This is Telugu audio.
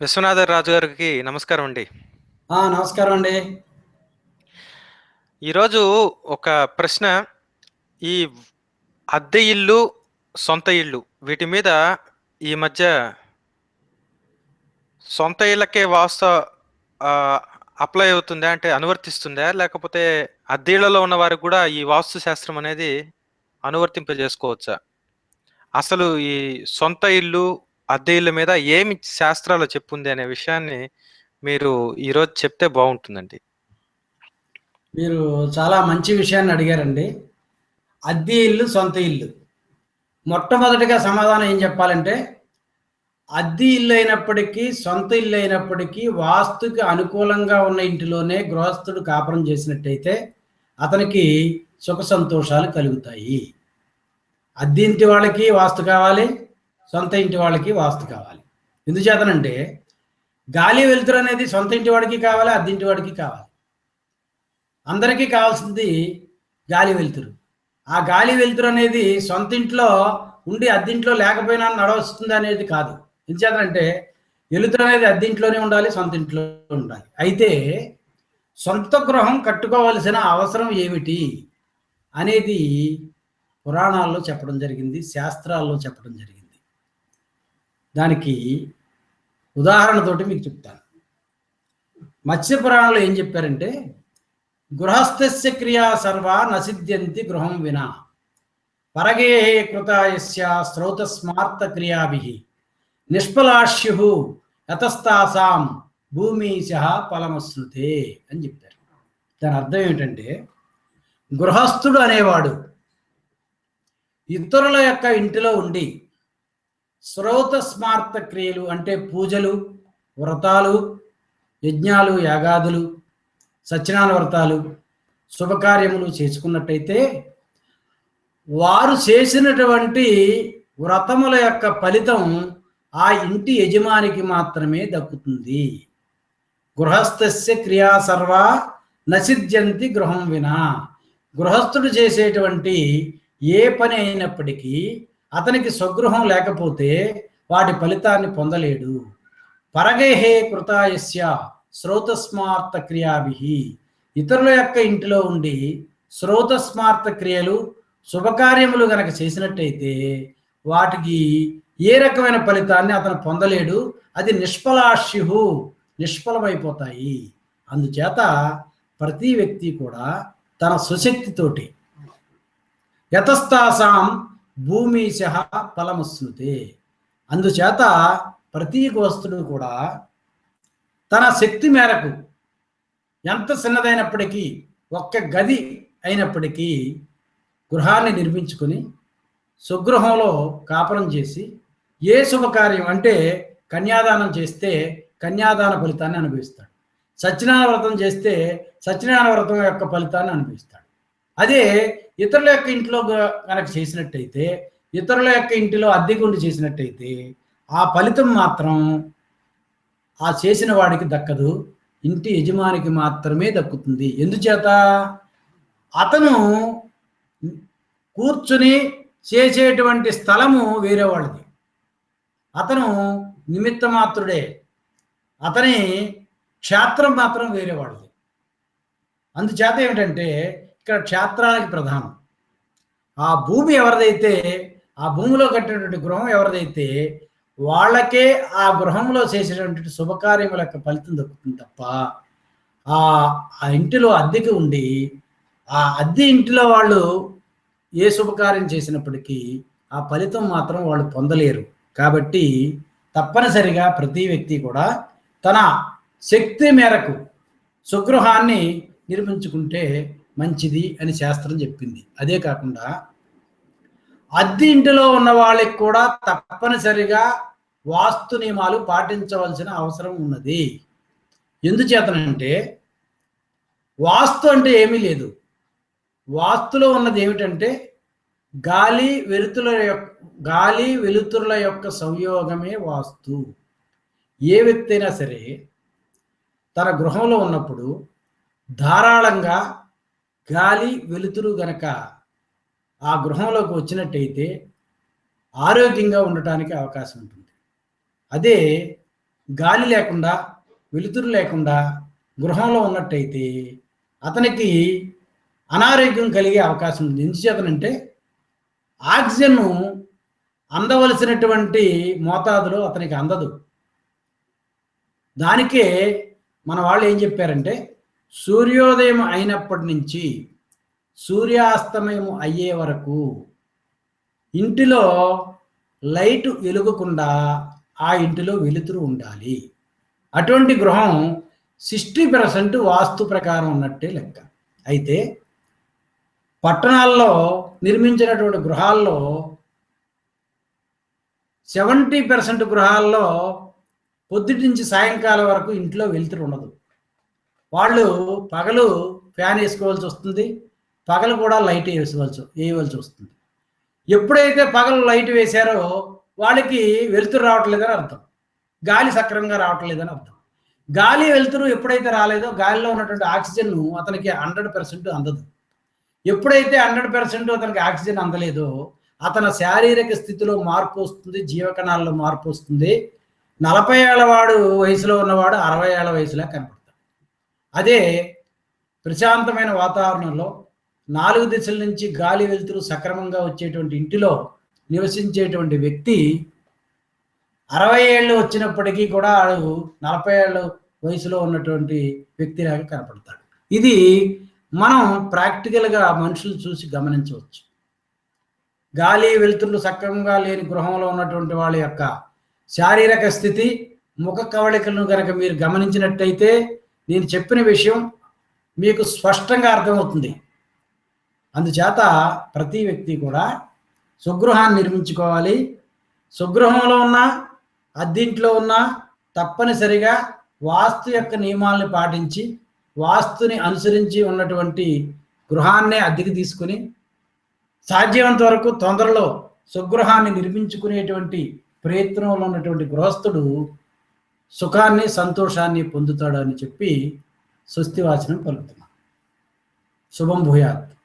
విశ్వనాథ రాజు గారికి నమస్కారం అండి. నమస్కారం అండి. ఈరోజు ఒక ప్రశ్న ఈ అద్దె ఇల్లు సొంత ఇల్లు వీటి మీద ఈ మధ్య సొంత ఇళ్ళకే వాస్తు అప్లై అవుతుందా అంటే అనువర్తిస్తుందా? లేకపోతే అద్దె ఇళ్ళలో ఉన్న వారికి కూడా ఈ వాస్తు శాస్త్రం అనేది అనువర్తింపజేసుకోవచ్చా? అసలు ఈ సొంత ఇల్లు అద్దె మీద ఏమి శాస్త్రాలు చెప్పుంది అనే విషయాన్ని మీరు ఈరోజు చెప్తే బాగుంటుందండి. మీరు చాలా మంచి విషయాన్ని అడిగారండి. అద్దె ఇల్లు సొంత ఇల్లు. మొట్టమొదటిగా సమాధానం ఏం చెప్పాలంటే అద్దె ఇల్లు అయినప్పటికీ సొంత ఇల్లు అయినప్పటికీ వాస్తుకి అనుకూలంగా ఉన్న ఇంటిలోనే గృహస్థుడు కాపురం చేసినట్టయితే అతనికి సుఖ సంతోషాలు కలుగుతాయి. అద్దె ఇంటి వాళ్ళకి వాస్తు కావాలి సొంత ఇంటి వాళ్ళకి వాస్తు కావాలి. ఎందుచేతనంటే గాలి వెలుతురు అనేది సొంత ఇంటి వాడికి కావాలి అద్దింటి వాడికి కావాలి. అందరికీ కావాల్సింది గాలి వెలుతురు. ఆ గాలి వెలుతురు అనేది సొంత ఇంట్లో ఉండి అద్దింట్లో లేకపోయినా నడవస్తుంది అనేది కాదు. ఎందుచేతనంటే వెలుతురు అనేది అద్దింట్లోనే ఉండాలి సొంత ఇంట్లో ఉండాలి. అయితే సొంత గృహం కట్టుకోవలసిన అవసరం ఏమిటి అనేది పురాణాల్లో చెప్పడం జరిగింది శాస్త్రాల్లో చెప్పడం జరిగింది. దానికి ఉదాహరణతోటి మీకు చెప్తాను. మత్స్యపురాణంలో ఏం చెప్పారంటే గృహస్థస్య క్రియా సర్వ నసిద్ధ్యంతి గృహం వినా పరగే కృతాయస్య శ్రౌతస్మార్త క్రియాభి నిష్ఫలాష్యు యతస్తాసాం భూమీశ ఫలమశ్నుతే అని చెప్పారు. దాని అర్థం ఏమిటంటే గృహస్థుడు అనేవాడు ఇతరుల యొక్క ఇంటిలో ఉండి శ్రోత స్మార్త క్రియలు అంటే పూజలు వ్రతాలు యజ్ఞాలు యాగాదులు సత్యనారాయణ వ్రతాలు శుభకార్యములు చేసుకున్నట్టయితే వారు చేసినటువంటి వ్రతముల యొక్క ఫలితం ఆ ఇంటి యజమానికి మాత్రమే దక్కుతుంది. గృహస్థస్య క్రియా సర్వ నసిద్యంతి గృహం వినా. గృహస్థుడు చేసేటువంటి ఏ పని అయినప్పటికీ అతనికి స్వగృహం లేకపోతే వాటి ఫలితాన్ని పొందలేడు. పరగేహే కృతాయస్య శ్రోతస్మార్త క్రియాభి. ఇతరుల యొక్క ఇంటిలో ఉండి శ్రోతస్మార్త క్రియలు శుభకార్యములు గనక చేసినట్టయితే వాటికి ఏ రకమైన ఫలితాన్ని అతను పొందలేడు. అది నిష్ఫలాష్యు నిష్ఫలమైపోతాయి. అందుచేత ప్రతి వ్యక్తి కూడా తన సుశక్తితోటి యతస్థాసాం భూమిశ ఫలమస్నుతే అందుచేత ప్రతి గోస్తుడు కూడా తన శక్తి మేరకు ఎంత చిన్నదైనప్పటికీ ఒక్క గది అయినప్పటికీ గృహాన్ని నిర్మించుకొని స్వగృహంలో కాపురం చేసి ఏ శుభకార్యం అంటే కన్యాదానం చేస్తే కన్యాదాన ఫలితాన్ని అనుభవిస్తాడు. సత్యనారాయణ వ్రతం చేస్తే సత్యనారాయణ వ్రతం యొక్క ఫలితాన్ని అనుభవిస్తాడు. అదే ఇతరుల యొక్క ఇంట్లో కనుక చేసినట్టయితే ఇతరుల యొక్క ఇంటిలో అద్దెకుండి చేసినట్టయితే ఆ ఫలితం మాత్రం ఆ చేసిన వాడికి దక్కదు ఇంటి యజమానికి మాత్రమే దక్కుతుంది. ఎందుచేత? అతను కూర్చుని చేసేటువంటి స్థలము వేరే వాళ్ళది. అతను నిమిత్త మాత్రుడే అతని క్షేత్రం మాత్రం వేరే వాళ్ళది. అందుచేత ఏమిటంటే ఇక్కడ క్షేత్రానికి ప్రధానం. ఆ భూమి ఎవరిదైతే ఆ భూమిలో కట్టినటువంటి గృహం ఎవరిదైతే వాళ్ళకే ఆ గృహంలో చేసినటువంటి శుభకార్యముల యొక్క ఫలితం దక్కుతుంది తప్ప ఆ ఆ ఇంటిలో అద్దెకి ఉండి ఆ అద్దె ఇంటిలో వాళ్ళు ఏ శుభకార్యం చేసినప్పటికీ ఆ ఫలితం మాత్రం వాళ్ళు పొందలేరు. కాబట్టి తప్పనిసరిగా ప్రతి వ్యక్తి కూడా తన శక్తి మేరకు సుగృహాన్ని నిర్మించుకుంటే మంచిది అని శాస్త్రం చెప్పింది. అదే కాకుండా అద్దె ఇంటిలో ఉన్న వాళ్ళకి కూడా తప్పనిసరిగా వాస్తు నియమాలు పాటించవలసిన అవసరం ఉన్నది. ఎందుచేతనంటే వాస్తు అంటే ఏమీ లేదు. వాస్తులో ఉన్నది ఏమిటంటే గాలి వెలుతుల యొక్క గాలి వెలుతురుల యొక్క సంయోగమే వాస్తు. ఏ వ్యక్తి అయినా సరే తన గృహంలో ఉన్నప్పుడు ధారాళంగా గాలి వెలుతురు గనక ఆ గృహంలోకి వచ్చినట్టయితే ఆరోగ్యంగా ఉండటానికి అవకాశం ఉంటుంది. అదే గాలి లేకుండా వెలుతురు లేకుండా గృహంలో ఉన్నట్టయితే అతనికి అనారోగ్యం కలిగే అవకాశం ఉంది. ఎందుచేతనంటే ఆక్సిజన్ అందవలసినటువంటి మోతాదులో అతనికి అందదు. దానికే మన వాళ్ళు ఏం చెప్పారంటే సూర్యోదయం అయినప్పటి నుంచి సూర్యాస్తమయం అయ్యే వరకు ఇంటిలో లైట్ వెలుగకుండా ఆ ఇంటిలో వెలుతురు ఉండాలి. అటువంటి గృహం సిక్స్టీ పర్సెంట్ వాస్తు ప్రకారం ఉన్నట్టే లెక్క. అయితే పట్టణాల్లో నిర్మించినటువంటి గృహాల్లో సెవెంటీ పర్సెంట్ గృహాల్లో పొద్దుటి నుంచి సాయంకాలం వరకు ఇంట్లో వెలుతురు ఉండదు. వాళ్ళు పగలు ఫ్యాన్ వేసుకోవాల్సి వస్తుంది పగలు కూడా లైట్ వేసుకోవాల్సి వేయవలసి వస్తుంది. ఎప్పుడైతే పగలు లైట్ వేశారో వాళ్ళకి వెలుతురు రావట్లేదని అర్థం. గాలి సక్రమంగా రావట్లేదని అర్థం. గాలి వెలుతురు ఎప్పుడైతే రాలేదో గాలిలో ఉన్నటువంటి ఆక్సిజన్ అతనికి హండ్రెడ్ పర్సెంట్ అందదు. ఎప్పుడైతే హండ్రెడ్ పర్సెంట్ అతనికి ఆక్సిజన్ అందలేదో అతని శారీరక స్థితిలో మార్పు వస్తుంది జీవకణాల్లో మార్పు వస్తుంది. నలభై ఏళ్ళ వాడు వయసులో ఉన్నవాడు అరవై ఏళ్ళ వయసులో కనపడుతుంది అదే ప్రశాంతమైన వాతావరణంలో నాలుగు దిశల నుంచి గాలి వెలుతురు సక్రమంగా వచ్చేటువంటి ఇంటిలో నివసించేటువంటి వ్యక్తి అరవై ఏళ్ళు వచ్చినప్పటికీ కూడా ఆడు నలభై ఏళ్ళ వయసులో ఉన్నటువంటి వ్యక్తిలాగా కనపడతాడు. ఇది మనం ప్రాక్టికల్గా మనుషులు చూసి గమనించవచ్చు. గాలి వెలుతురులు సక్రమంగా లేని గృహంలో ఉన్నటువంటి వాళ్ళ యొక్క శారీరక స్థితి ముఖ కవళికలను కనుక మీరు గమనించినట్టయితే నేను చెప్పిన విషయం మీకు స్పష్టంగా అర్థమవుతుంది. అందుచేత ప్రతి వ్యక్తి కూడా స్వగృహాన్ని నిర్మించుకోవాలి. స్వగృహంలో ఉన్న అద్దింట్లో ఉన్న తప్పనిసరిగా వాస్తు యొక్క నియమాలను పాటించి వాస్తుని అనుసరించి ఉన్నటువంటి గృహాన్నే అద్దెకి తీసుకుని సాధ్యమంత వరకు తొందరలో స్వగృహాన్ని నిర్మించుకునేటువంటి ప్రయత్నంలో ఉన్నటువంటి గృహస్థుడు సుఖాన్ని సంతోషాన్ని పొందుతాడు అని చెప్పి స్వస్తివాచనం పలుకుతున్నాం. శుభం భూయాత్.